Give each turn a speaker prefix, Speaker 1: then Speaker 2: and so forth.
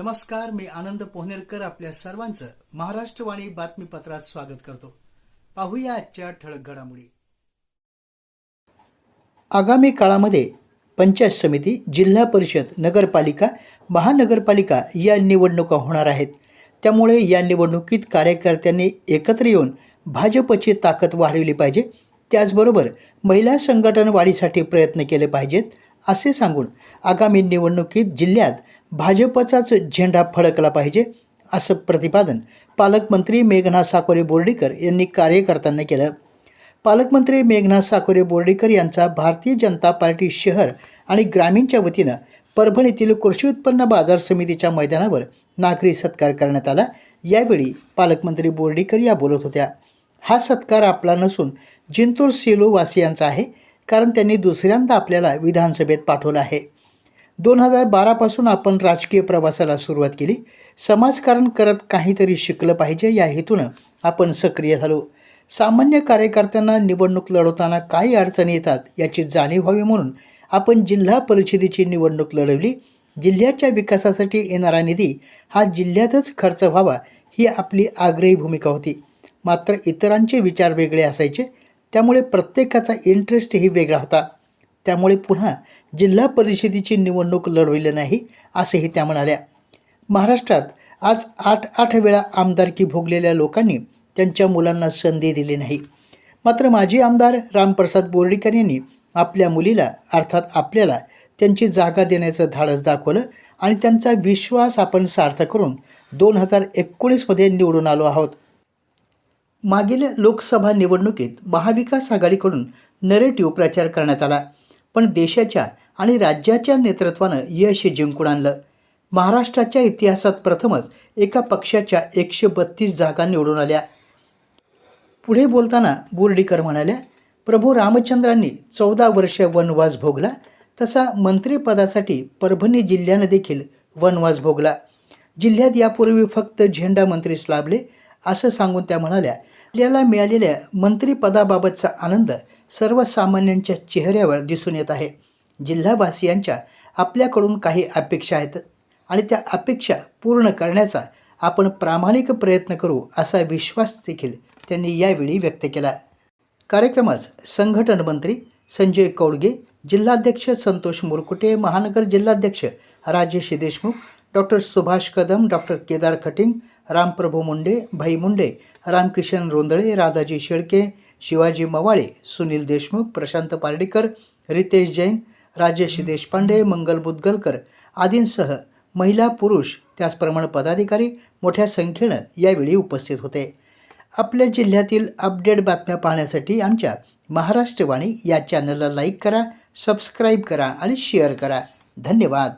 Speaker 1: नमस्कार मी आनंद पोहनेरकर आपल्या सर्वांचं महाराष्ट्रवाणी बातमीपत्रात स्वागत करतो. पाहूया आजच्या ठळक घडामोडी. आगामी काळामध्ये पंचायत समिती जिल्हा परिषद नगरपालिका महानगरपालिका या निवडणुका होणार आहेत. त्यामुळे या निवडणुकीत कार्यकर्त्यांनी एकत्र येऊन भाजपची ताकद वाढवली पाहिजे. त्याचबरोबर महिला संघटन वाढीसाठी प्रयत्न केले पाहिजेत असे सांगून आगामी निवडणुकीत जिल्ह्यात भाजपचाच झेंडा फडकला पाहिजे असं प्रतिपादन पालकमंत्री मेघना साकोरे बोर्डीकर यांनी कार्यकर्त्यांना केलं. पालकमंत्री मेघनाथ साकोरे बोर्डीकर यांचा भारतीय जनता पार्टी शहर आणि ग्रामीणच्या वतीनं परभणीतील कृषी उत्पन्न बाजार समितीच्या मैदानावर नागरी सत्कार करण्यात आला. यावेळी पालकमंत्री बोर्डीकर या बोलत होत्या. हा सत्कार आपला नसून जिंतूर सेलू वासियांचा आहे कारण त्यांनी दुसऱ्यांदा आपल्याला विधानसभेत पाठवलं आहे. दोन हजार बारापासून आपण राजकीय प्रवासाला सुरुवात केली. समाजकारण करत काहीतरी शिकलं पाहिजे या हेतूनं आपण सक्रिय झालो. सामान्य कार्यकर्त्यांना निवडणूक लढवताना काही अडचणी येतात याची जाणीव व्हावी म्हणून आपण जिल्हा परिषदेची निवडणूक लढवली. जिल्ह्याच्या विकासासाठी येणारा निधी हा जिल्ह्यातच खर्च व्हावा ही आपली आग्रही भूमिका होती. मात्र इतरांचे विचार वेगळे असायचे त्यामुळे प्रत्येकाचा इंटरेस्टही वेगळा होता. त्यामुळे पुन्हा जिल्हा परिषदेची निवडणूक लढविली नाही असेही त्या म्हणाल्या. महाराष्ट्रात आज आठ आठ वेळा आमदारकी भोगलेल्या लोकांनी त्यांच्या मुलांना संधी दिली नाही. मात्र माजी आमदार रामप्रसाद बोर्डीकर यांनी आपल्या मुलीला अर्थात आपल्याला त्यांची जागा देण्याचं धाडस दाखवलं आणि त्यांचा विश्वास आपण सार्थ करून दोन हजार एकोणीसमध्ये निवडून आलो आहोत. मागील लोकसभा निवडणुकीत महाविकास आघाडीकडून नरेटिव्ह प्रचार करण्यात आला. पण देशाच्या आणि राज्याच्या नेतृत्वानं यश जिंकून आणलं. महाराष्ट्राच्या इतिहासात प्रथमच एका पक्षाच्या एकशे बत्तीस जागा निवडून आल्या. पुढे बोलताना बोर्डीकर म्हणाल्या प्रभू रामचंद्रांनी चौदा वर्ष वनवास भोगला तसा मंत्रिपदासाठी परभणी जिल्ह्यानं देखील वनवास भोगला. जिल्ह्यात यापूर्वी फक्त झेंडा मंत्रीच लाभले असं सांगून त्या म्हणाल्या आपल्याला मिळालेल्या मंत्रिपदाबाबतचा आनंद सर्वसामान्यांच्या चेहऱ्यावर दिसून येत आहे. जिल्हावासियांच्या आपल्याकडून काही अपेक्षा आहेत आणि त्या अपेक्षा पूर्ण करण्याचा आपण प्रामाणिक प्रयत्न करू असा विश्वास देखील त्यांनी यावेळी व्यक्त केला. कार्यक्रमास संघटन मंत्री संजय कौडगे जिल्हाध्यक्ष संतोष मुरकुटे महानगर जिल्हाध्यक्ष राजेश देशमुख डॉक्टर सुभाष कदम डॉक्टर केदार खटिंग रामप्रभू मुंडे भाई मुंडे रामकिशन रोंदळे राधाजी शेळके शिवाजी मवाळे सुनील देशमुख प्रशांत पार्डीकर रितेश जैन राजेश देशपांडे मंगल बुदगलकर आदींसह महिला पुरुष त्याचप्रमाणे पदाधिकारी मोठ्या संख्येनं यावेळी उपस्थित होते. आपल्या जिल्ह्यातील अपडेट बातम्या पाहण्यासाठी आमच्या महाराष्ट्रवाणी या चॅनलला लाईक करा सबस्क्राईब करा आणि शेअर करा. धन्यवाद.